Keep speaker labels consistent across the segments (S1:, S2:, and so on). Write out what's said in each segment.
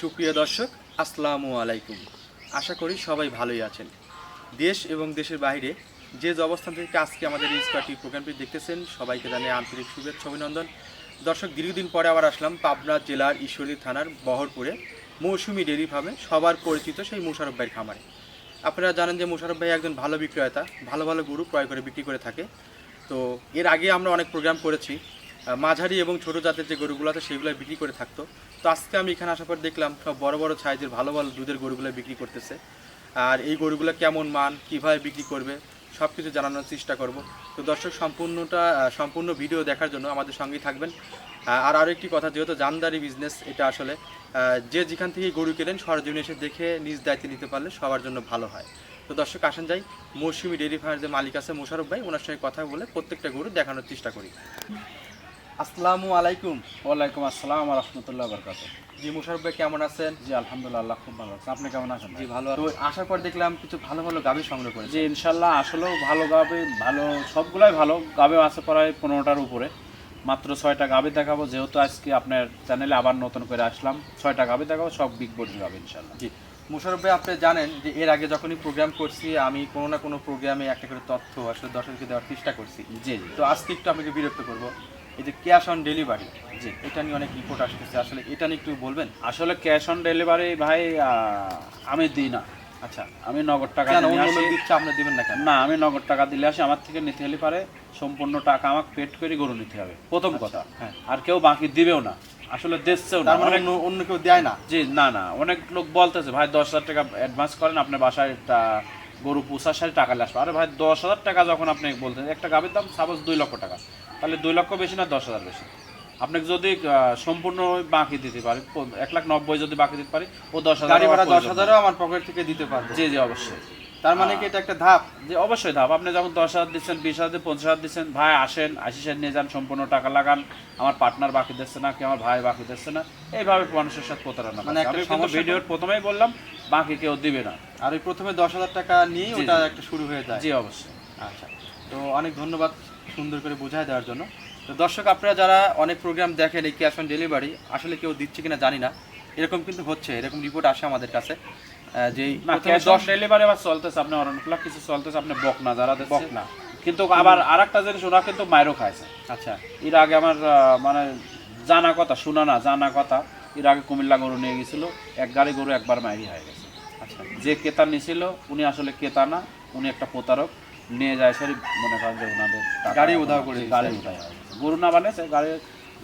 S1: সুপ্রিয় দর্শক, আসসালামু আলাইকুম। আশা করি সবাই ভালোই আছেন। দেশ এবং দেশের বাইরে যে যে অবস্থান থেকে আজকে আমাদের এই স্পার্টি প্রোগ্রামটি দেখতেছেন, সবাইকে জানিয়ে আন্তরিক শুভেচ্ছা, অভিনন্দন। দর্শক, দীর্ঘদিন পরে আবার আসলাম পাবনা জেলার ঈশ্বরী থানার বহরপুরে মৌসুমি ডেরি ফার্মে, সবার পরিচিত সেই মোশারফ ভাইয়ের খামারে। আপনারা জানেন যে মোশারফ ভাই একজন ভালো বিক্রেতা, ভালো ভালো গরু ক্রয় করে বিক্রি করে থাকে। তো এর আগে আমরা অনেক প্রোগ্রাম করেছি। মাঝারি এবং ছোট জাতের যে গরুগুলো আছে, সেগুলো বিক্রি করে থাকতো। তো আজকে আমি এখানে আসার পর দেখলাম সব বড় বড় সাইজের ভালো ভালো দুধের গরুগুলো বিক্রি করতেছে। আর এই গরুগুলো কেমন মান, কীভাবে বিক্রি করবে সব কিছু জানানোর চেষ্টা করব। তো দর্শক, সম্পূর্ণটা সম্পূর্ণ ভিডিও দেখার জন্য আমাদের সঙ্গেই থাকবেন। আর আরও একটি কথা, যেহেতু জানদারি বিজনেস এটা আসলে যে যেখান থেকে গরু কেনেন, সরজমিনে এসে দেখে নিজ দায়িত্বে নিতে পারলে সবার জন্য ভালো হয়। তো দর্শক, আসেন যাই। মৌসুমি ডেয়ারি ফার্মের যে মালিক আছে মোশারফ ভাই, ওনার সঙ্গে কথা বলে প্রত্যেকটা গরু দেখানোর চেষ্টা করি। আসসালামু আলাইকুম।
S2: ওয়ালাইকুম আসসালাম রহমতুল্লাহ বরকাত
S1: জি মোশারফ ভাই কেমন আছেন?
S2: জি আলহামদুলিল্লাহ আল্লাহ খুব ভালো আছে। আপনি কেমন আছেন?
S1: জি ভালো তো আসার পর দেখলাম কিছু ভালো ভালো গাভী সংগ্রহ করেছে
S2: জি ইনশাল্লাহ আসলেও ভালো গাবে ভালো সবগুলাই ভালো গাবে আছে প্রায় পনেরোটার উপরে। মাত্র ছয়টা গাবে দেখাবো যেহেতু আজকে আপনার চ্যানেলে আবার নতুন করে আসলাম ছয়টা গাবে দেখাবো সব বিগ বডি গাবে ইনশাল্লাহ
S1: জি মোশারফ ভাই আপনি জানেন যে এর আগে যখনই প্রোগ্রাম করছি আমি কোনো না কোনো প্রোগ্রামে একটা করে তথ্য আসলে দর্শককে দেওয়ার চেষ্টা করছি।
S2: জি জি।
S1: তো আজকে একটু আমাকে বিরক্ত করব। এই যে ক্যাশ অন ডেলিভারি
S2: জি
S1: এটা নিয়ে অনেক রিপোর্ট আসতেছে। আসলে এটা নিয়ে একটু বলবেন?
S2: আসলে ক্যাশ অন ডেলিভারি ভাই আমি দিই না।
S1: আচ্ছা।
S2: আমি নগদ টাকা
S1: দিচ্ছে আপনি দিবেন না কেন?
S2: না আমি নগদ টাকা দিলে আসি আমার থেকে নিতে হলে পারে সম্পূর্ণ টাকা আমাকে পেড করে গরু নিতে হবে। প্রথম কথা।
S1: হ্যাঁ।
S2: আর কেউ বাকি দিবেও না। আসলে দিচ্ছেও না।
S1: মানে অন্য কেউ দেয় না?
S2: জি না না। অনেক লোক বলতেছে ভাই দশ হাজার টাকা অ্যাডভান্স করেন আপনার বাসায় গরু পোষার সাথে টাকা লাগবে আসবে। আরে ভাই দশ হাজার টাকা যখন আপনি বলতেন একটা গাভীর দাম সাপোজ দুই লক্ষ টাকা। তাহলে দুই লক্ষ বেশি না দশ হাজার বেশি? আপনাকে যদি সম্পূর্ণ বাকি দিতে পারি এক লাখ নব্বই যদি বাকি দিতে পারি ও দশ হাজার
S1: দশ হাজারও আমার পকেট থেকে দিতে পারে
S2: নেই। জি জি অবশ্যই।
S1: তার মানে কি এটা একটা ধাপ?
S2: যে অবশ্যই ধাপ। আপনি যখন দশ হাজার দিচ্ছেন বিশ হাজার পঞ্চাশ হাজার দিচ্ছেন ভাই আসেন আসিসেন নিয়ে যান সম্পূর্ণ টাকা লাগান। আমার পার্টনার বাকি দিচ্ছে না কি আমার ভাই বাকি দিচ্ছে না। এইভাবে মানুষের সাথে প্রতারণা
S1: মানে একটা সমস্যা
S2: ভিডিওর প্রথমেই বললাম বাকি কেউ দিবে না।
S1: আর ওই প্রথমে দশ হাজার টাকা নিয়ে ওটা একটা শুরু হয়ে যায়।
S2: জি অবশ্যই।
S1: আচ্ছা। তো অনেক ধন্যবাদ সুন্দর করে বোঝায় দেওয়ার জন্য। তো দর্শক আপনারা যারা অনেক প্রোগ্রাম দেখেন এই ক্যাশ অন ডেলিভারি আসলে কেউ দিচ্ছে কিনা জানি না। এরকম কিন্তু হচ্ছে এরকম রিপোর্ট আসে আমাদের কাছে। আহ, যে এই
S2: না
S1: প্রথমে
S2: ক্যাশ
S1: দশ
S2: অন আবার চলতেছে আপনি অরণকুলা কিছু চলতেছে আপনি বকনা যারা
S1: বকনা।
S2: কিন্তু আবার আরেকটা জিনিস ওরা কিন্তু মায়েরও খাইছে।
S1: আচ্ছা।
S2: এর আগে আমার মানে জানা কথা শোনা না জানা কথা এর আগে কুমিল্লা গরু নিয়ে গেছিল এক গাড়ি গরু একবার মাইরি হয়ে গেছে।
S1: আচ্ছা।
S2: যে ক্রেতা নিছিল উনি আসলে ক্রেতা না উনি একটা প্রতারক নিয়ে যায় সরি মনে করেন যে ওনাদের
S1: গাড়ি উধাও করে
S2: গাড়ি উধাও গরু না বানিয়েছে গাড়ি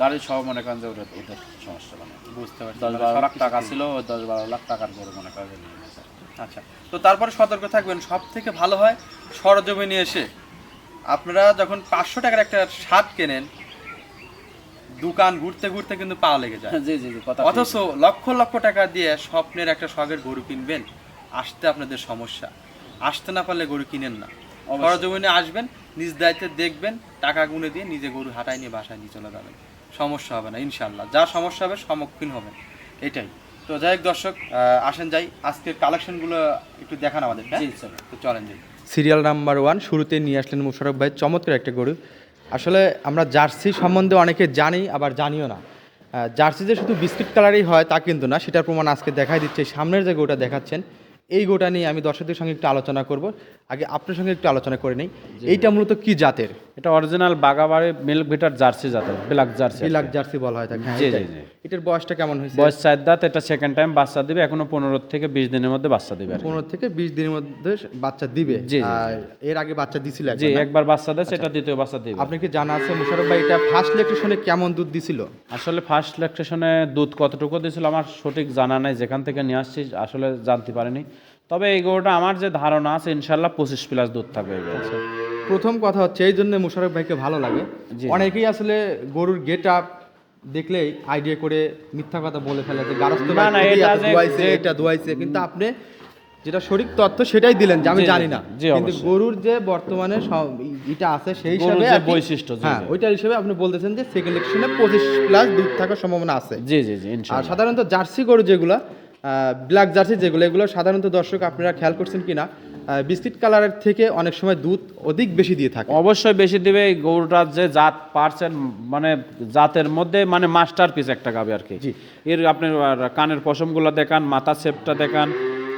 S2: গাড়ি সহ মনে করেন যে ওদের ওদের সমস্যা মানে।
S1: বুঝতে পারছি।
S2: দশ
S1: মানে
S2: বারো লাখ টাকা ছিল ওই দশ বারো লাখ টাকার মনে করেন
S1: আচ্ছা তো তারপরে সতর্ক থাকবেন। সব থেকে ভালো হয় সরজমিনে এসে। আপনারা যখন পাঁচশো টাকার একটা শার্ট কেনেন দোকান ঘুরতে ঘুরতে কিন্তু পা লেগে যায়।
S2: জি জি জি কথা
S1: অথচ লক্ষ লক্ষ টাকা দিয়ে স্বপ্নের একটা শখের গরু কিনবেন আসতে আপনাদের সমস্যা। আসতে না পারলে গরু কিনেন না। সরজমিনে আসবেন নিজ দায়িত্বে দেখবেন টাকা গুনে দিয়ে নিজে গরু হাঁটায় নিয়ে বাসায় নিয়ে চলে যাবেন। সমস্যা হবে না ইনশাল্লাহ যা সমস্যা হবে সম্মুখীন হবেন এটাই। তো যাই হোক দর্শক আসেন যাই। আজকের কালেকশনগুলো একটু দেখান আমাদের হ্যাঁ?
S2: জি স্যার।
S1: তো চলেন যাই। সিরিয়াল নাম্বার ওয়ান শুরুতে নিয়ে আসলেন মুশারফ ভাই চমৎকার একটা গরু। আসলে আমরা জার্সি সম্বন্ধে অনেকে জানি আবার জানিও না। জার্সি যে শুধু বিস্কিট কালারই হয় তা কিন্তু না সেটার প্রমাণ আজকে দেখাই দিচ্ছে। সামনের যে গরুটা দেখাচ্ছেন এই গোটা নিয়ে আমি দর্শকদের সঙ্গে একটু আলোচনা করব। আগে আপনার সঙ্গে একটু আলোচনা করে নেই। এইটা মূলত কি জাতের?
S2: এটা অরিজিনাল বাগাবাড়ি মিল্ক ভিটার জার্সি জাতের ব্ল্যাক জার্সি
S1: বিলাক জার্সি বলা হয় থাকে হ্যাঁ,
S2: জি, জি,
S1: এটার বয়সটা কেমন হয়েছে?
S2: বয়স চার দাঁত এটা সেকেন্ড টাইম বাচ্চা দিবে এখনও পনেরো থেকে বিশ দিনের মধ্যে বাচ্চা দিবে
S1: পনেরো থেকে বিশ দিনের মধ্যে বাচ্চা দিবে।
S2: জি,
S1: এর আগে বাচ্চা দিছিল
S2: জি
S1: একবার
S2: বাচ্চা দেয় সেটা দ্বিতীয় বাচ্চা দিবে।
S1: আপনি কি জানা আছে মুশারফ ভাই এটা ফার্স্ট লেকশনে কেমন দুধ দিছিল?
S2: আসলে ফার্স্ট ল্যাকটেশনে দুধ কতটুকু দিয়েছিল আমার সঠিক জানা নাই যেখান থেকে নিয়ে আসছি আসলে জানতে পারিনি। তবে এই গরুটা আমার যে ধারণা আছে ইনশাল্লাহ পঁচিশ প্লাস দুধ থাকবে এই গরুটা।
S1: প্রথম কথা হচ্ছে এই জন্য মুশারফ ভাইকে ভালো লাগে। অনেকেই আসলে গরুর গেট আপ দেখলেই আইডিয়া করে মিথ্যা কথা বলে ফেলে যে গারস্থ
S2: না, না, এটা
S1: দুয়াইছে এটা দুয়াইছে। কিন্তু আপনি যেটা সঠিক তথ্য সেটাই দিলেন যে আমি জানি না। কিন্তু গরুর যে বর্তমানে এটা আছে সেই হিসাবে
S2: বৈশিষ্ট্য,
S1: হ্যাঁ ওইটার হিসেবে আপনি বলতেছেন যে সেকেন্ড লেকশনে পঁচিশ প্লাস দুধ থাকার সম্ভাবনা আছে।
S2: জি জি জি
S1: আর সাধারণত জার্সি গরু যেগুলো ব্ল্যাক জার্সি যেগুলো এগুলো সাধারণত দর্শক আপনারা খেয়াল করছেন কি না বিস্কিট কালারের থেকে অনেক সময় দুধ অধিক বেশি দিয়ে থাকে
S2: অবশ্যই বেশি দিবে এই গরুটার যে জাত পারছেন মানে জাতের মধ্যে মানে মাস্টার পিস একটা গাবে আর কি
S1: জি।
S2: এর আপনি কানের পশমগুলো দেখান মাথা শেপটা দেখান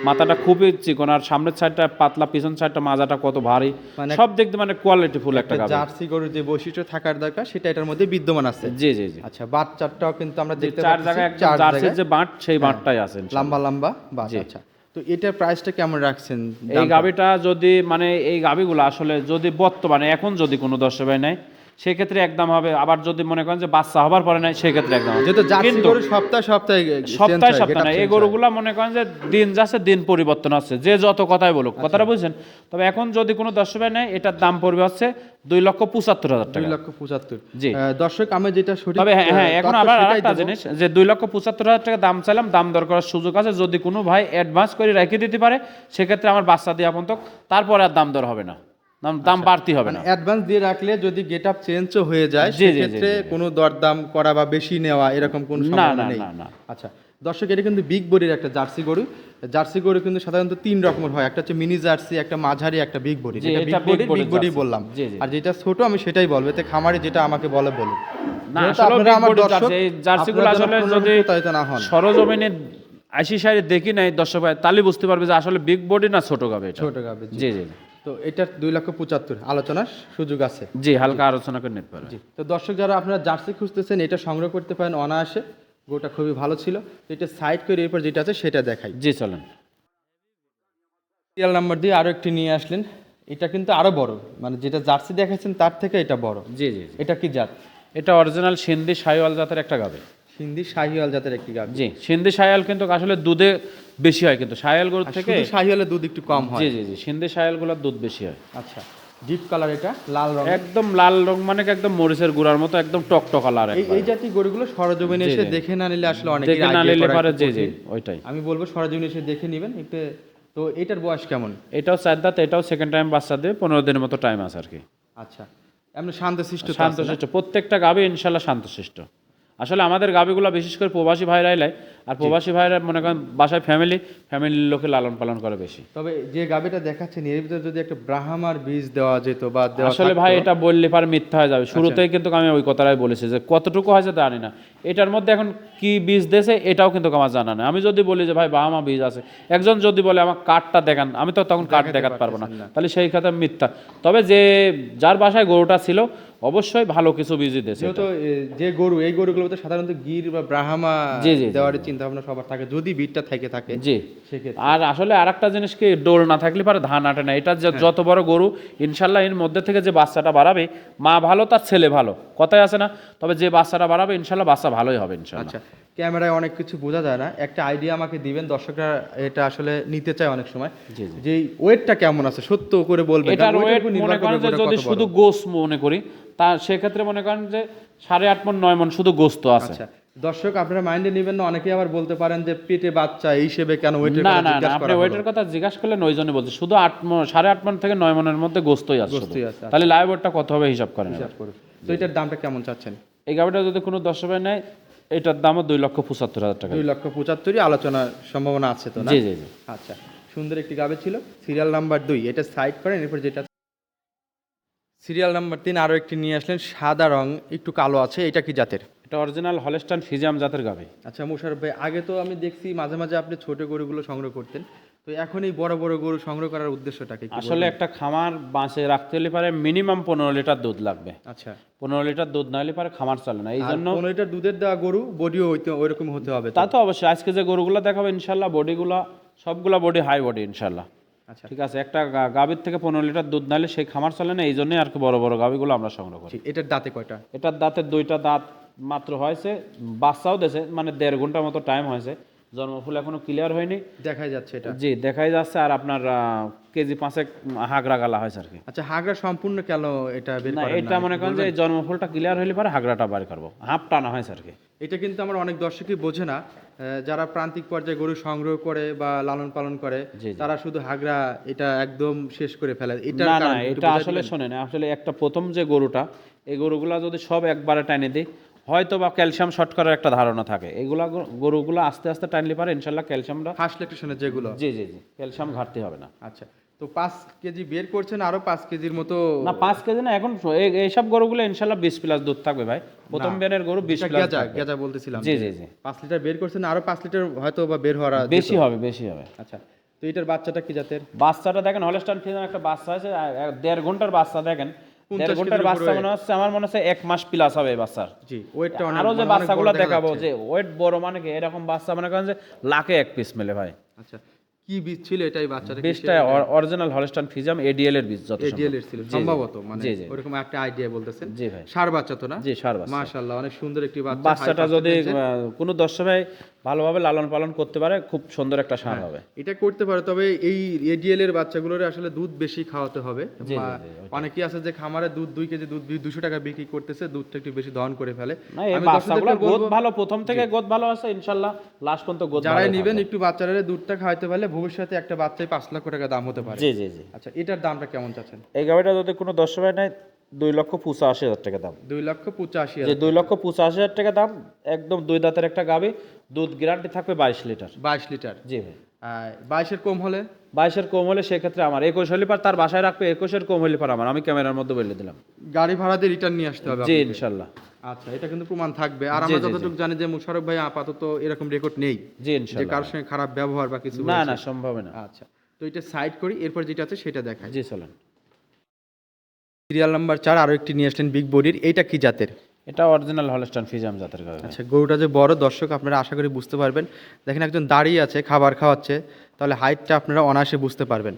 S2: মাথাটা খুবই চিকন আর সামনের সাইডটা পাতলা পিছন সাইডটা মাজাটা কত ভারী।
S1: মানে-
S2: সব দেখতে মানে কোয়ালিটি ফুল একটা
S1: জার্সি গরুর যে বৈশিষ্ট্য থাকার দরকার সেটা এটার মধ্যে বিদ্যমান আছে।
S2: জি জি জি।
S1: আচ্ছা বাচ্চাটাও কিন্তু আমরা দেখতে
S2: চার জায়গায় জার্সির যে বাঁট সেই বাঁটটাই আছে
S1: লম্বা লম্বা বাট। আচ্ছা। তো এটার প্রাইসটা কেমন রাখছেন
S2: এই গাবিটা যদি মানে এই গাবিগুলো আসলে যদি বর্তমানে এখন যদি কোনো দর্শক ভাই নেয় সেক্ষেত্রে একদম হবে। আবার যদি মনে করেন যে বাচ্চা হবার পরে নেয় সেক্ষেত্রে একদম।
S1: যেহেতু জার্সি গরু সপ্তাহে সপ্তাহে
S2: সপ্তাহে সপ্তাহে এই গরুগুলা মনে করেন যে দিন যাচ্ছে দিন পরিবর্তন হচ্ছে যে যত কথাই বলুক
S1: আচ্ছা।
S2: কথাটা বুঝছেন? তবে এখন যদি কোনো দর্শক নেয় এটার দাম পড়বে হচ্ছে দুই লক্ষ পঁচাত্তর হাজার
S1: দুই
S2: টাকা
S1: লক্ষ পঁচাত্তর।
S2: জি।
S1: দর্শক আমি যেটা সঠিক
S2: তবে হ্যাঁ হ্যাঁ এখন আবার আরেকটা জিনিস যে দুই লক্ষ পঁচাত্তর হাজার টাকা দাম চাইলাম দাম দর করার সুযোগ আছে। যদি কোনো ভাই অ্যাডভান্স করে রেখে দিতে পারে সেক্ষেত্রে আমার বাচ্চা দিয়ে আপন তারপরে আর দাম দর হবে না। দাম দাম বাড়তি হবে না।
S1: অ্যাডভান্স দিয়ে রাখলে যদি গেট আপ চেঞ্জও হয়ে যায় সেক্ষেত্রে। কোনো দরদাম করা বা বেশি নেওয়া এরকম কোনো সম্ভাবনা নেই।
S2: না, না।
S1: আচ্ছা দর্শক এটা কিন্তু বিগ বডির একটা জার্সি গরু। জার্সি গরু কিন্তু সাধারণত তিন রকমের হয়। একটা হচ্ছে মিনি জার্সি একটা মাঝারি একটা বিগ বডি যেটা বিগ বডি বিগ বডি বললাম। আর যেটা ছোট আমি সেটাই বলব। এতে খামারে যেটা আমাকে বলে বলুন।
S2: না আসলে
S1: আমার দর্শক,
S2: জার্সি। জার্সিগুলো
S1: আপনারা
S2: আসলে যদি সরজমিনে আশি সাইডে দেখি নাই দর্শক ভাই তাহলে বুঝতে পারবে যে আসলে বিগ বডি না ছোট গাবে
S1: ছোট গাবে জি
S2: জি।
S1: তো এটার দুই লক্ষ পঁচাত্তর আলোচনার সুযোগ আছে।
S2: জি হালকা আলোচনা করে নিতে পারে
S1: জি তো দর্শক যারা আপনারা জার্সি খুঁজতেছেন এটা সংগ্রহ করতে পারেন অনায়াসে। গোটা খুবই ভালো ছিল। তো এটা সাইড করে এরপর যেটা আছে সেটা দেখাই।
S2: জি চলেন।
S1: সিরিয়াল নাম্বার দিয়ে আরও একটি নিয়ে আসলেন। এটা কিন্তু আরও বড়। মানে যেটা জার্সি দেখাচ্ছেন তার থেকে এটা বড়।
S2: জি জি জি।
S1: এটা কি জাত?
S2: এটা অরিজিনাল সিন্ধি সাইওয়াল জাতের একটা গাবে
S1: হিন্দি শাহিওয়াল জাতের একটি গাছ
S2: জি সিন্ধি সায়াল কিন্তু আসলে দুধে বেশি হয় কিন্তু সায়াল গরুর থেকে
S1: শুধু শাহিওয়ালের দুধ একটু কম হয়।
S2: জি জি জি সিন্ধি সায়ালগুলোর দুধ বেশি হয়।
S1: আচ্ছা ডিপ কালার এটা লাল রং
S2: একদম লাল রং মানে কি একদম মরিচের গুঁড়ার মতো একদম টকটক কালার
S1: এই এই জাতীয় গরুগুলো সরজমিনে এসে দেখে না নিলে আসলে অনেক
S2: দেখে না নিলে পারে জি জি ওইটাই।
S1: আমি বলব সরজমিনে এসে দেখে নেবেন একটু তো এটার বয়স কেমন?
S2: এটাও চার দাঁত এটাও সেকেন্ড টাইম বাচ্চা দিয়ে পনেরো দিনের মতো টাইম আছে আর কি।
S1: আচ্ছা এমনি শান্তশিষ্ট?
S2: শান্তশিষ্ট প্রত্যেকটা গাবি ইনশাল্লাহ শান্তশিষ্ট। আসলে আমাদের গাবিগুলো বিশেষ করে প্রবাসী ভাইরা এলাই আর প্রবাসী ভাইরা মনে করেন বাসায় ফ্যামিলি ফ্যামিলির লোকে লালন পালন করে বেশি।
S1: তবে যে গাবিটা দেখাচ্ছেন এর ভিতরে যদি একটা ব্রাহ্মার বীজ দেওয়া যেত বা
S2: আসলে ভাই এটা বললে পারে মিথ্যা হয়ে যাবে। শুরুতেই কিন্তু আমি ওই কথাটাই বলেছি যে কতটুকু হয়েছে জানি না। এটার মধ্যে এখন কি বীজ দেছে এটাও কিন্তু আমার জানা নেই। আমি যদি বলি যে ভাই বাহামা বীজ আছে একজন যদি বলে আমার কার্ডটা দেখান আমি তো তখন কার্ড দেখাতে পারব না। তাহলে সেই কথা মিথ্যা। তবে যে যার বাসায় গরুটা ছিল অবশ্যই ভালো কিছু বীজ দিতেছে
S1: যেহেতু যে গরু এই গরুগুলোতে সাধারণত গির বা ব্রাহ্মা দেওয়ার চিন্তা ভাবনা সবার থাকে। যদি বিটটা থেকে থাকে
S2: জি। আর আসলে আর একটা জিনিস কি ডোল না থাকলে পারে ধান আটে না। এটা যে যত বড় গরু ইনশাল্লাহ এর মধ্যে থেকে যে বাচ্চাটা বাড়াবে মা ভালো তার ছেলে ভালো। কথাই আছে না তবে যে বাচ্চাটা বাড়াবে ইনশাল্লাহ বাচ্চা ভালোই হবে ইনশাল্লাহ
S1: আচ্ছা ক্যামেরায় অনেক কিছু বোঝা যায় না একটা আইডিয়া আমাকে দিবেন দর্শকরা এটা আসলে নিতে চায় অনেক সময়। যে ওয়েটটা কেমন আছে সত্য করে বলবেন
S2: এটার ওয়েট মনে করেন যে যদি শুধু গোস মনে করি তা সেক্ষেত্রে মনে করেন যে সাড়ে আট মন নয় মন শুধু গোস্ত আছে
S1: আচ্ছা দর্শক আপনারা মাইন্ডে নেবেন না অনেকে আবার বলতে পারেন যে পেটে বাচ্চা এই হিসেবে কেন ওয়েটের
S2: না না আপনি ওয়েটের কথা জিজ্ঞাসা করলে নয় জনই বলছে শুধু আট মন সাড়ে আট মন থেকে নয় মনের মধ্যে
S1: গোস্তই। আছে, আচ্ছা।
S2: তাহলে লাইভ ওয়েটটা কত হবে হিসাব করেন
S1: হিসাব করে। তো এটার দামটা কেমন চাচ্ছেন?
S2: এই গাড়িটা যদি কোনো দশ রুপয়ে নেয় এটার দামও দুই লক্ষ পঁচাত্তর হাজার টাকা।
S1: দুই লক্ষ পঁচাত্তরই আলোচনার সম্ভাবনা আছে তো
S2: জি জি জি।
S1: আচ্ছা সুন্দর একটি গাবে ছিল। সিরিয়াল নাম্বার দুই এটা সাইড করেন এরপর যেটা সিরিয়াল নাম্বার তিন আরও একটি নিয়ে আসলেন সাদা রং একটু কালো আছে এটা কি জাতের?
S2: এটা অরিজিনাল হলেস্টান ফিজিয়াম জাতের গাভি
S1: আচ্ছা মুশারফ ভাই আগে তো আমি দেখছি মাঝে মাঝে আপনি ছোট গরুগুলো সংগ্রহ করতেন। তো এখন এই বড় বড় গরু সংগ্রহ করার উদ্দেশ্যটা কি
S2: আসলে একটা খামার বাঁচে রাখতে হলে পারে মিনিমাম পনেরো লিটার দুধ লাগবে।
S1: আচ্ছা।
S2: পনেরো লিটার দুধ না হলে পারে খামার চলে না। এই জন্য
S1: পনেরো লিটার দুধের দেওয়া গরু বডিও হইতে ওইরকম হতে হবে তা?
S2: তো অবশ্যই। আজকে যে গরুগুলো দেখাবো ইনশাল্লাহ বডিগুলো সবগুলা বডি হাই বডি ইনশাল্লাহ।
S1: আচ্ছা।
S2: ঠিক আছে? একটা গাভীর থেকে পনেরো লিটার দুধ নাহলে সেই খামার চলে না এই জন্যই আর কি বড় বড় গাভীগুলো আমরা সংগ্রহ করি।
S1: এটার দাঁতে কয়টা?
S2: এটার দাঁতের দুইটা দাঁত মাত্র হয়েছে। বাচ্চাও দেশে মানে দেড় ঘণ্টার মতো টাইম হয়েছে। জন্মফুল এখনও ক্লিয়ার হয়নি।
S1: দেখাই যাচ্ছে এটা।
S2: জি দেখাই যাচ্ছে আর আপনার কেজি পাঁচেক হাগরা গালা হয়েছে আর কি।
S1: আচ্ছা হাগরা সম্পূর্ণ কেন এটা বের
S2: না এটা মনে করেন যে জন্মফুলটা ক্লিয়ার হইলে পরে হাগরাটা বার করব। হাফ টানা হয়েছে আর কি।
S1: এটা কিন্তু আমার অনেক দর্শকই বোঝে না। যারা প্রান্তিক পর্যায়ে গরু সংগ্রহ করে বা লালন পালন করে। তারা শুধু হাগরা এটা একদম শেষ করে ফেলে। এটা
S2: না না এটা আসলে শোনেন আসলে একটা প্রথম যে গরুটা এই গরুগুলা যদি সব একবারে টাইনে দিই হয়তো বা ক্যালসিয়াম শর্ট করার একটা ধারণা থাকে। এগুলা গরু- গরুগুলো আস্তে আস্তে টাইনলে পারে ইনশাল্লাহ ক্যালসিয়ামটা
S1: ফার্স্ট লেকটেশনের যেগুলো।
S2: জি জি জি ক্যালসিয়াম ঘাটতি হবে না।
S1: আচ্ছা তো পাঁচ কেজি বের করছেন আরও পাঁচ কেজির মতো
S2: না পাঁচ কেজি না এখন এই- এইসব গরুগুলো ইনশাল্লাহ বিশ প্লাস দুধ থাকবে ভাই। প্রথম বেনের গরু বিশ প্লাস
S1: গেজা গেজা বলতেছিলাম।
S2: জি জি জি।
S1: পাঁচ লিটার বের করছেন আরও পাঁচ লিটার হয়তো বা বের হওয়ার
S2: বেশি হবে বেশি হবে।
S1: আচ্ছা তো এটার বাচ্চাটা কি জাতের?
S2: বাচ্চাটা দেখেন হলস্টান ফিজান একটা বাচ্চা আছে দেড় ঘণ্টার বাচ্চা দেখেন। দেড়
S1: ঘণ্টার
S2: বাচ্চা মনে হচ্ছে আমার মনে হচ্ছে এক মাস প্লাস হবে এই বাচ্চার।
S1: জি ওয়েটটা
S2: আরও যে
S1: মানে
S2: বাচ্চাগুলো দেখাবো যে ওয়েট বড় মানে কি? এরকম বাচ্চা মনে করেন যে লাখে এক পিস মেলে ভাই।
S1: আচ্ছা কি বীজ ছিল এটাই বাচ্চাটা
S2: বীজটা অরিজিনাল হলস্টান ফিজাম এডিএল এর বীজ যত
S1: এডিএল এর ছিল। সম্ভবত মানে। ওরকম একটা আইডিয়া বলতেছেন
S2: জি ভাই।
S1: সার বাচ্চা তো না?
S2: জি সার বাচ্চা।
S1: মাশাআল্লাহ অনেক সুন্দর একটি বাচ্চা
S2: বাচ্চাটা যদি কোনো দর্শক ভাই ভালোভাবে লালন পালন করতে পারে খুব সুন্দর একটা সার
S1: হ্যাঁ।
S2: হবে।
S1: এটা করতে পারে তবে এই এডিএল এর বাচ্চাগুলোর আসলে দুধ বেশি খাওয়াতে হবে। অনেকেই আছে যে খামারে দুধ দুই কেজি দুধ দুশো টাকা বিক্রি করতেছে দুধটা একটু বেশি দহন করে ফেলে।
S2: গোদ ভালো প্রথম থেকে গোদ ভালো আছে ইনশাল্লাহ লাস্ট পর্যন্ত গোদ
S1: যারাই নিবেন একটু বাচ্চারা দুধটা খাওয়াতে পারলে ভবিষ্যতে একটা বাচ্চায় পাঁচ লক্ষ টাকা দাম হতে পারে।
S2: জি জি জি।
S1: আচ্ছা এটার দামটা কেমন চাচ্ছেন?
S2: এই গাড়িটা যদি কোনো দর্শক নেয় দুই লক্ষ পঁচাশি হাজার টাকা দাম।
S1: দুই লক্ষ পঁচাশি
S2: যে দুই লক্ষ পঁচাশি হাজার টাকা দাম একদম দুই দাঁতের একটা গাবি দুধ গ্যারান্টি থাকবে বাইশ লিটার।
S1: বাইশ লিটার।
S2: জি ভাই।
S1: বাইশের কম হলে?
S2: বাইশের কম হলে সেক্ষেত্রে আমার একুশ হলে পার তার বাসায় রাখবে একুশের কম হলে পার আমার আমি ক্যামেরার মধ্যে বলে দিলাম।
S1: গাড়ি ভাড়া দিয়ে রিটার্ন নিয়ে আসতে হবে
S2: জি ইনশাল্লাহ।
S1: আচ্ছা এটা কিন্তু প্রমাণ থাকবে। আর আমরা। যতটুকু জানি যে মুশারফ ভাই আপাতত এরকম রেকর্ড নেই।
S2: জি
S1: যে
S2: ইনশাল্লাহ।
S1: কারোর সঙ্গে খারাপ ব্যবহার বা কিছু
S2: না না সম্ভব না।
S1: আচ্ছা তো এটা সাইড করি এরপর যেটা আছে সেটা দেখাই।
S2: জি চলেন।
S1: সিরিয়াল নাম্বার চার আরও একটি নিয়ে আসলেন বিগ বডির এইটা কি জাতের?
S2: এটা অরিজিনাল হলস্টান ফিজাম জাতের গাবি ভাই।
S1: আচ্ছা গরুটা যে বড় দর্শক আপনারা আশা করি বুঝতে পারবেন। দেখেন একজন দাঁড়িয়ে আছে খাবার খাওয়াচ্ছে তাহলে হাইটটা আপনারা অনায়াসে বুঝতে পারবেন।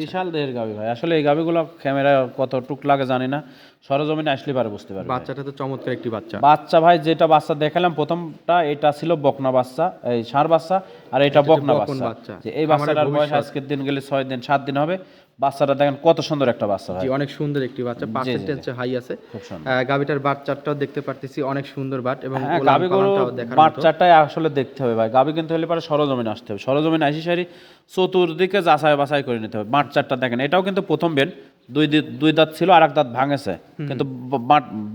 S2: বিশাল দেহের গাবি ভাই। আসলে এই গাভীগুলো ক্যামেরা কত টুক লাগে জানি না। সরজমিনে আসলে পারে বুঝতে পারবে।
S1: বাচ্চাটা তো চমৎকার একটি বাচ্চা।
S2: বাচ্চা ভাই যেটা বাচ্চা দেখালাম প্রথমটা এটা ছিল বকনা বাচ্চা এই ষাঁড় বাচ্চা আর এটা বকনা বাচ্চা। এই বাচ্চাটার বয়স আজকের দিন গেলে ছয় দিন সাত দিন হবে। বাচ্চাটা দেখেন কত সুন্দর একটা বাচ্চা ভাই।
S1: অনেক সুন্দর একটি বাচ্চা। পার্সেন্টেজ হাই আছে।
S2: খুব সুন্দর।
S1: আহ, গাভীটার বাচ্চাটাও দেখতে পারতেছি অনেক সুন্দর বাট এবং
S2: হ্যাঁ গাবি গরু। বাচ্চাটাই আসলে দেখতে হবে ভাই। গাবি কিন্তু হলে পারে সরজমিনে আসতে হবে। সরজমিনে আসি সারি চতুর্দিকে যাচাই বাছাই করে নিতে হবে। বাচ্চাটা দেখেন এটাও কিন্তু প্রথম বেন। দুই দুই দাঁত ছিল আর এক দাঁত ভাঙেছে। কিন্তু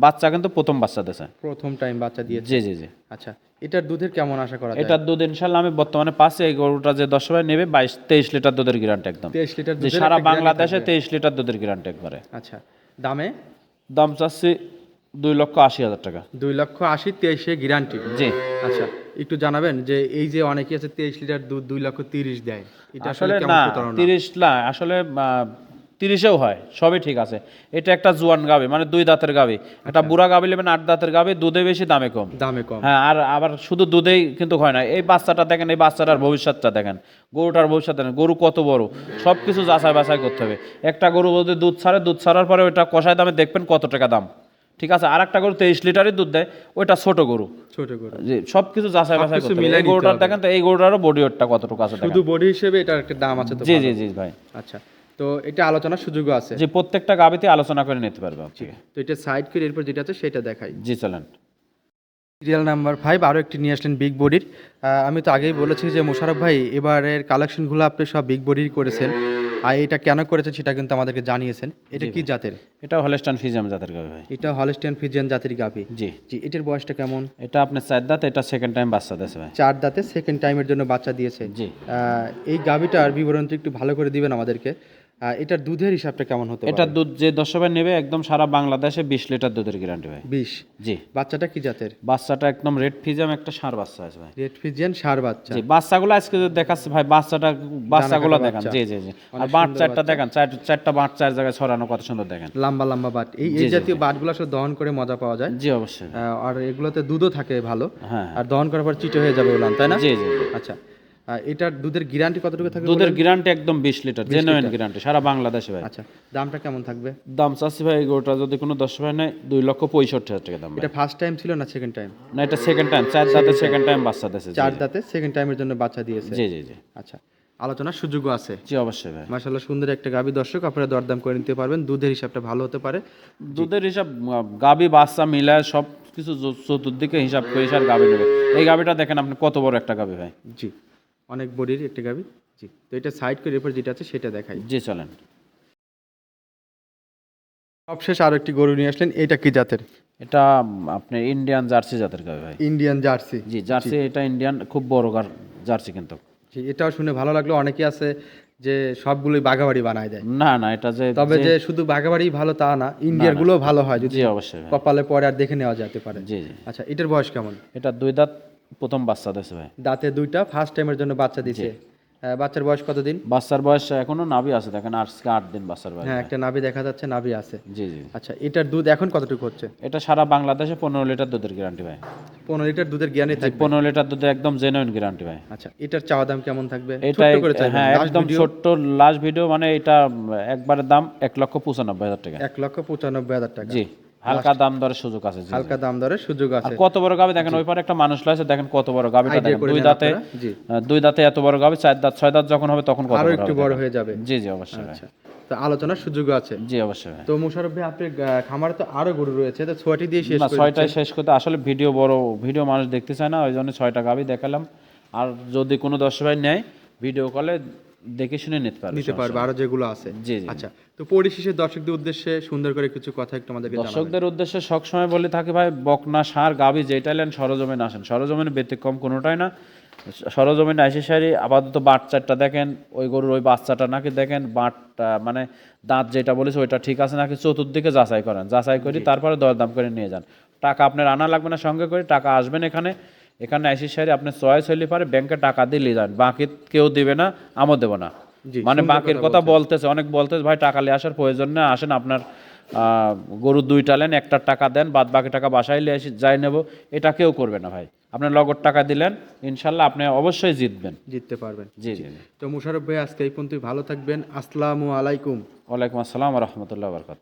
S2: বাচ্চা কিন্তু প্রথম বাচ্চা দিয়েছে।
S1: প্রথম টাইম বাচ্চা দিয়ে
S2: জি জি জি।
S1: আচ্ছা এটার দুধের কেমন আশা করা যায়?
S2: এটার দুধ ইনশাল্লাহ আমি বর্তমানে পাচ্ছি এই গরুটা যে দশ ভাই নেবে বাইশ তেইশ লিটার দুধের গ্যারান্টি একদম।
S1: তেইশ লিটার
S2: যে সারা বাংলাদেশে তেইশ লিটার দুধের গ্যারান্টি একবারে।
S1: আচ্ছা দামে?
S2: দাম চাচ্ছি দুই লক্ষ আশি হাজার টাকা।
S1: দুই লক্ষ আশি তেইশে গ্যারান্টি
S2: জি।
S1: আচ্ছা একটু জানাবেন যে এই যে অনেকে আছে তেইশ লিটার দুধ দুই লক্ষ তিরিশ দেয় এটা
S2: আসলে না তিরিশ না আসলে তিরিশেও হয় সবই ঠিক আছে। এটা একটা জুয়ান গাবি মানে দুই দাঁতের গাবি একটা বুড়া গাবি নেবেন আট দাঁতের গাবি দুধে বেশি দামে কম।
S1: দামে কম।
S2: হ্যাঁ আর আবার শুধু দুধেই কিন্তু হয় না এই বাচ্চাটা দেখেন এই বাচ্চাটার ভবিষ্যৎটা দেখেন গরুটার ভবিষ্যৎ দেখেন গরু কত বড় সব কিছু যাচাই বাছাই করতে হবে। একটা গরু যদি দুধ ছাড়ে দুধ ছাড়ার পরে ওইটা কষায় দামে দেখবেন কত টাকা দাম। ঠিক আছে আর একটা গরু তেইশ লিটারই দুধ দেয় ওইটা ছোট গরু।
S1: ছোট করে
S2: যে সব কিছু যাচাই বাছাই করতে হবে। এই গরুটার দেখেন তো এই গরুটারও বডি ওয়েটটা কতটুকু আছে
S1: শুধু বডি হিসেবে এটার একটা দাম আছে তো
S2: জি জি জি ভাই।
S1: আচ্ছা। তো এটা আলোচনার সুযোগও আছে।
S2: যে প্রত্যেকটা গাবিতে আলোচনা করে নিতে পারবে
S1: তো এটা সাইড করে এরপর যেটা আছে সেটা দেখাই।
S2: জি চলেন।
S1: সিরিয়াল নাম্বার ফাইভ আরও একটি নিয়ে আসলেন বিগ বডির আমি তো আগেই বলেছি যে মোশারফ ভাই এবারের কালেকশনগুলো আপনি সব বিগ বডির করেছেন। আর এটা কেন করেছেন সেটা কিন্তু আমাদেরকে জানিয়েছেন। এটা কি জাতের?
S2: এটা হলস্টান ফিজাম জাতের গাবি ভাই।
S1: এটা হলস্টিয়ান ফিজিয়ান জাতের গাভী
S2: জি।
S1: জি এটার বয়সটা কেমন?
S2: এটা আপনার চার দাঁত এটা সেকেন্ড টাইম বাচ্চা দিয়েছে ভাই।
S1: চার দাঁতে সেকেন্ড টাইমের জন্য বাচ্চা দিয়েছে।
S2: জি।
S1: এই গাভীটার বিবরণটি একটু ভালো করে দিবেন আমাদেরকে। এটার দুধের হিসাবটা কেমন হতে
S2: এটা দুধ যে দশ ভাই নেবে একদম সারা বাংলাদেশে বিশ লিটার দুধের গ্যারান্টি ভাই।
S1: বিশ?
S2: জি।
S1: বাচ্চাটা কি জাতের?
S2: বাচ্চাটা একদম রেড ফিজাম একটা সার বাচ্চা আছে ভাই।
S1: রেড ফিজিয়ান সার বাচ্চা।
S2: জি বাচ্চাগুলো আজকে দেখাচ্ছে ভাই বাচ্চাটা বাচ্চাগুলো দেখান। জি জি জি। আর বাট চারটা দেখান চার চারটা বাট চার জায়গায় ছড়ানো কত সুন্দর দেখেন।
S1: লম্বা লম্বা বাট। এই এই জাতীয় বাটগুলো আসলে দহন করে মজা পাওয়া যায়।
S2: জি অবশ্যই।
S1: আর এগুলোতে দুধও থাকে ভালো।
S2: হ্যাঁ
S1: আর দহন করার পর চিটে হয়ে যাবে ওলান তাই না?
S2: জি জি।
S1: আচ্ছা। এটার দুধের গ্যারান্টি কতটুকু থাকবে
S2: দুধের গ্যারান্টি একদম বিশ লিটার জেনুইন গ্যারান্টি সারা বাংলাদেশে ভাই।
S1: আচ্ছা দামটা কেমন থাকবে?
S2: দাম চাচ্ছি ভাই গরুটা যদি কোনো দশ ভাই নেয় দুই লক্ষ পঁয়ষট্টি হাজার টাকা দাম
S1: এটা ফার্স্ট টাইম ছিল না সেকেন্ড টাইম
S2: না এটা সেকেন্ড টাইম চার দাঁতে সেকেন্ড টাইম বাচ্চা দিয়েছে।
S1: চার দাঁতে সেকেন্ড টাইমের জন্য বাচ্চা দিয়েছে।
S2: জি জি জি।
S1: আচ্ছা আলোচনার সুযোগও আছে।
S2: জি অবশ্যই ভাই।
S1: মাশাল্লাহ সুন্দর একটা গাবি। দর্শক আপনারা দরদাম করে নিতে পারবেন। দুধের হিসাবটা ভালো হতে পারে।
S2: দুধের হিসাব গাবি বাচ্চা মিলায় সব কিছু চতুর্দিকে হিসাব করে হিসাব গাবি নেবে। এই গাবিটা দেখেন আপনি কত বড় একটা গাবি ভাই।
S1: জি। অনেক বডির একটা গাভী। জি তো এটা সাইড করে এরপর যেটা আছে সেটা দেখাই।
S2: জি চলেন।
S1: সবশেষ আরও একটি গরু নিয়ে আসলেন এটা কি জাতের?
S2: এটা আপনার ইন্ডিয়ান জার্সি জাতের গাবি ভাই।
S1: ইন্ডিয়ান জার্সি
S2: জি জার্সি এটা ইন্ডিয়ান খুব বড় গার- জার্সি কিন্তু।
S1: জি এটাও শুনে ভালো লাগল অনেকে আছে যে সবগুলোই বাঘাবাড়ি বানায় দেয়।
S2: না না এটা যে
S1: তবে যে শুধু বাঘাবাড়ি ভালো তা না ইন্ডিয়ারগুলো ভালো হয় যদি
S2: অবশ্যই
S1: কপালে পরে আর দেখে নেওয়া যেতে পারে।
S2: জি জি।
S1: আচ্ছা এটার বয়স কেমন?
S2: এটা দুই দাঁত প্রথম বাচ্চা দিয়েছে ভাই।
S1: দাঁতে দুইটা ফার্স্ট টাইমের জন্য বাচ্চা আহ, বাচ্চার বয়স কতদিন?
S2: বাচ্চার বয়স এখনও নাভি আছে দেখেন আজকে আট দিন বাচ্চার বয়স।
S1: হ্যাঁ একটা নাভি দেখা যাচ্ছে নাভি আছে।
S2: জি জি।
S1: আচ্ছা এটার দুধ এখন কতটুকু হচ্ছে?
S2: এটা সারা বাংলাদেশে পনেরো লিটার দুধের গ্যারান্টি ভাই।
S1: পনেরো লিটার দুধের জ্ঞানে থাকবে?
S2: পনেরো লিটার দুধে একদম জেনুইন গ্যারান্টি ভাই।
S1: আচ্ছা এটার চাওয়া দাম কেমন থাকবে?
S2: এটা হ্যাঁ একদম ছোট্ট লাস্ট ভিডিও মানে এটা একবারের দাম এক লক্ষ পঁচানব্বই হাজার টাকা।
S1: এক লক্ষ পঁচানব্বই হাজার টাকা।
S2: জি। হালকা দাম দরের সুযোগ আছে
S1: হালকা দাম দরে সুযোগ আছে।
S2: কত বড় গাবি দেখেন ওই পারে একটা মানুষ লাইছে দেখেন কত বড় গাবিটা দেখেন। দুই দাঁতে দুই দাঁতে এত বড় গাবি চার দাঁত ছয় দাঁত যখন হবে তখন কত আরও
S1: একটু বড় হয়ে যাবে।
S2: জি জি অবশ্যই
S1: আচ্ছা তো আলোচনার সুযোগ আছে।
S2: জি অবশ্যই
S1: তো মুশারফ ভাই আপনি খামারে তো আরও গরু রয়েছে তো ছয়টি দিয়ে শেষ
S2: না ছয়টায় শেষ করতে আসলে ভিডিও বড় ভিডিও মানুষ দেখতে চায় না ওই জন্য ছয়টা গাবি দেখালাম। আর যদি কোনো দর্শক ভাই নেয় ভিডিও কলে দেখে শুনে নিতে পারবে
S1: নিতে পারবে আরও যেগুলো আছে।
S2: জি জি
S1: আচ্ছা তো পরিশেষে দর্শকদের উদ্দেশ্যে সুন্দর করে কিছু কথা একটু আমাদেরকে
S2: দর্শকদের উদ্দেশ্যে সবসময় বলে থাকি ভাই বকনা সার গাবি যেটা নেন সরজমিন আসেন। সরজমিনে ব্যতিক্রম কোনোটাই না। সরজমিনে আসে সারি আপাতত বাচ্চাটা দেখেন ওই গরুর ওই বাচ্চাটা নাকি দেখেন বাটটা মানে দাঁত যেটা বলেছে ওইটা ঠিক আছে নাকি চতুর্দিকে যাচাই করেন। যাচাই করি তারপরে দরদাম করে নিয়ে যান। টাকা আপনার আনা লাগবে না সঙ্গে করে টাকা আসবেন এখানে। এখানে আসি সারি আপনি চয়েস হইলে পারে ব্যাংকে টাকা দিয়ে যান। বাকি কেউ দিবে না আমও দেবো না। মানে বাকির কথা বলতেছে অনেক বলতেছে ভাই টাকা নিয়ে আসার প্রয়োজন না আসেন আপনার আহ, গরু দুইটা নেন একটা টাকা দেন বাদ বাকি টাকা বাসায় নিয়ে এসে যাই নেব। এটা কেউ করবে না ভাই। আপনার লগদ টাকা দিলেন ইনশাল্লাহ আপনি অবশ্যই জিতবেন।
S1: জিততে পারবেন।
S2: জি জি। জি
S1: তো মুশারফ ভাই আজকে এই পর্যন্ত ভালো থাকবেন। আসসালামু আলাইকুম।
S2: ওয়ালাইকুম আসসালাম রহমতুল্লাহ বরকাত